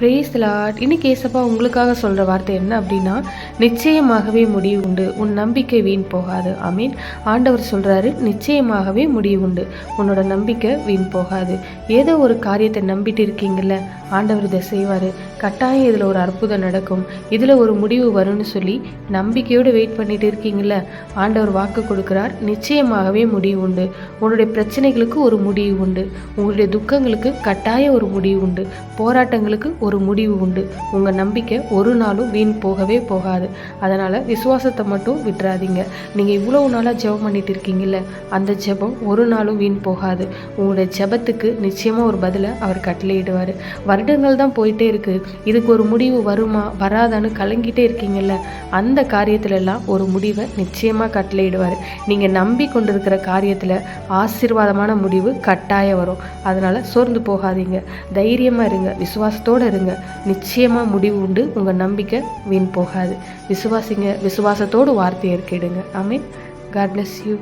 Brace lot இன்னைக்கு ஏசப்பா உங்களுக்காக சொல்கிற வார்த்தை என்ன அப்படின்னா நிச்சயமாகவே முடிவு உண்டு. உன் நம்பிக்கை வீண் போகாது. ஐ மீன் ஆண்டவர் சொல்கிறாரு நிச்சயமாகவே முடிவு உண்டு. உன்னோட நம்பிக்கை வீண் போகாது. ஏதோ ஒரு காரியத்தை நம்பிட்டு இருக்கீங்கல்ல ஆண்டவர் இதை செய்வார். கட்டாயம் இதில் ஒரு அற்புதம் நடக்கும். இதில் ஒரு முடிவு வரும்னு சொல்லி நம்பிக்கையோடு வெயிட் பண்ணிட்டு இருக்கீங்கள ஆண்டவர் வாக்கு கொடுக்குறார். நிச்சயமாகவே முடிவு உண்டு. உன்னுடைய பிரச்சனைகளுக்கு ஒரு முடிவு உண்டு. உங்களுடைய துக்கங்களுக்கு கட்டாய ஒரு முடிவு உண்டு. போராட்டங்களுக்கு ஒரு முடிவு உண்டு. உங்கள் நம்பிக்கை ஒரு நாளும் வீண் போகவே போகாது. அதனால் விசுவாசத்தை மட்டும் விட்டுறாதீங்க. நீங்கள் இவ்வளவு நாளாக ஜெபம் பண்ணிட்டு இருக்கீங்கல்ல? அந்த ஜெபம் ஒரு நாளும் வீண் போகாது. உங்களுடைய ஜெபத்துக்கு நிச்சயமாக ஒரு பதிலை அவர் கட்டளையிடுவார். வருடங்கள் தான் போயிட்டே இருக்குது இதுக்கு ஒரு முடிவு வருமா வராதான்னு கலங்கிட்டே இருக்கீங்கல்ல அந்த காரியத்துல எல்லாம் ஒரு முடிவை நிச்சயமாக கட்டளையிடுவார். நீங்கள் நம்பி கொண்டிருக்கிற காரியத்தில் ஆசீர்வாதமான முடிவு கட்டாயம் வரும். அதனால் சோர்ந்து போகாதீங்க. தைரியமாக இருங்க விசுவாசத்தோடு இருங்க. நிச்சயமாக முடிவு உண்டு உங்கள் நம்பிக்கை வீண் போகாது. விசுவாசிங்க விசுவாசத்தோடு வார்த்தையை இருக்கிடுங்க I mean God bless you